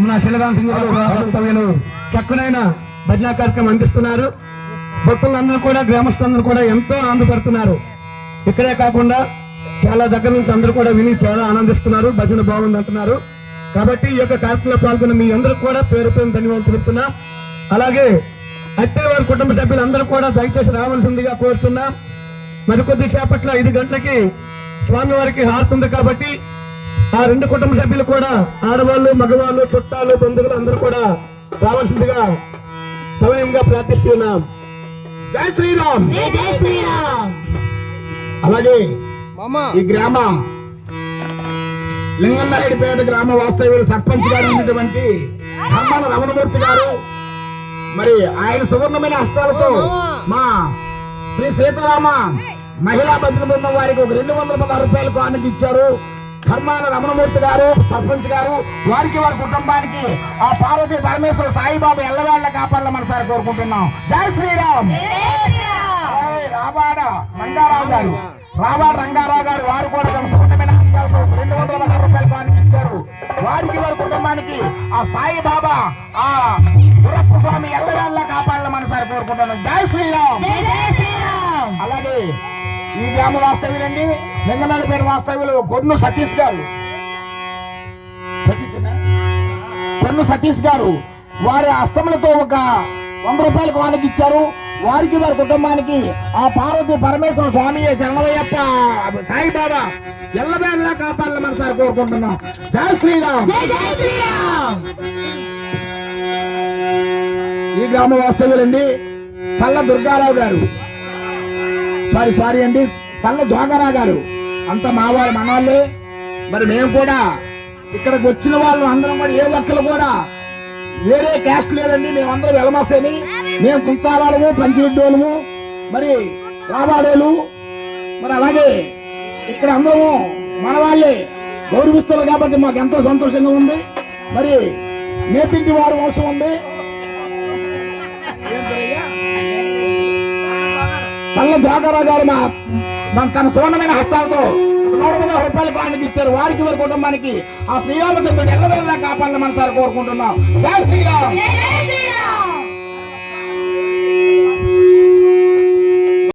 మన శిలగాం సింగ్ గారు భక్తవ్యులు చక్కనైన భజన కార్యక్రమం అందిస్తున్నారు. భక్తులందరూ కూడా గ్రామస్తులందరూ కూడా ఎంతో ఆనందపడుతున్నారు. ఇక్కడే కాకుండా చాలా దగ్గర నుంచి అందరూ కూడా విని చాలా ఆనందిస్తున్నారు. భజన బాగుంది అంటున్నారు. కాబట్టి ఈ యొక్క కార్యక్రమంలో పాల్గొన్న మీ అందరూ కూడా పేరు పేరు ధన్యవాదాలు తెలుపుతున్నా. అలాగే అత్తే వారి కుటుంబ సభ్యులందరూ కూడా దయచేసి రావాల్సిందిగా కోరుతున్నా. మరికొద్ది సేపట్లో ఐదు గంటలకి స్వామివారికి హారతి ఉంది కాబట్టి ఆ రెండు కుటుంబ సభ్యులు కూడా ఆడవాళ్ళు మగవాళ్ళు చుట్టాలు బంధువులు అందరూ కూడా రావాల్సిందిగా సమయంగా ప్రార్థిస్తున్నాం. జై శ్రీరామ్! జై జై శ్రీరామ్! అలాగే ఈ గ్రామ లింగన్నారెడ్డిపేట గ్రామ వాస్తవ్యులు సర్పంచ్ గారు ఉన్నటువంటి ధర్మాన రమణమూర్తి గారు మరి ఆయన సువర్ణమైన హస్తాలతో మా శ్రీ సీతారామ మహిళా భజన బృందం వారికి ఒక రెండు వందల పదహారు రూపాయలు కానుక ఇచ్చారు ధర్మాన రమణమూర్తి గారు సర్పంచ్ గారు వారికి వారి కుటుంబానికి ఆ పార్వతీ పరమేశ్వర సాయిబాబా ఎల్లవేళ్ళ కాపాడాల మనసారి కోరుకుంటున్నాం. జై శ్రీరామ్! రాబాడ రంగారావు గారు రాబాడ రంగారావు గారు వారు కూడా తమ సున్నితమైన రెండు వందల పదహారు రూపాయలు కానుక ఇచ్చారు. వారికి వారి కుటుంబానికి ఆ సాయి బాబా ఆ గురప్ప స్వామి ఎల్లవేళ్ళ ఈ గ్రామ వాస్తవ్యులండి లింగనాథపేట వాస్తవ్యులు కొన్ను సతీష్ గారు? కొన్ను సతీష్ గారు వారి అస్తములతో ఒక వంద రూపాయలు కానుక ఇచ్చారు. వారికి వారి కుటుంబానికి ఆ పార్వతి పరమేశ్వర స్వామి శరణమయ్యప్ప. సాయిబాబా ఎల్లవేళ్ళ కాపాడాలని మనసారి కోరుకుంటున్నాం. జై శ్రీరామ్. జై జై శ్రీరామ్. ఈ గ్రామ వాస్తవ్యులండి సల్ల దుర్గారావు గారు. సారీ సారీ అండి. సల్ల జోగరా గారు. అంత మా వాళ్ళు మన వాళ్ళే మరి మేము కూడా ఇక్కడికి వచ్చిన వాళ్ళు అందరం కూడా ఏ ఒక్కరు కూడా వేరే క్యాస్ట్ లేదండి. మేమందరం వెలమసేని మేము కుంతాళము పంచిరెడ్డోళ్ళము మరి రాబాడోలు. మరి అలాగే ఇక్కడ అందరము మన వాళ్ళే కాబట్టి మాకు ఎంతో సంతోషంగా ఉంది. మరి నేపింటి వారు అవసరం ఉంది. సల్ల జోకరా గారు మా తన సువర్ణమైన హస్తాలతో నూట వందల రూపాయలు కానుక ఇచ్చారు. వారికి వారి కుటుంబానికి. ఆ శ్రీరామచంద్రుడు ఎల్లవేళ కాపాడాలని మనసారి కోరుకుంటున్నాం. జై శ్రీరామ్!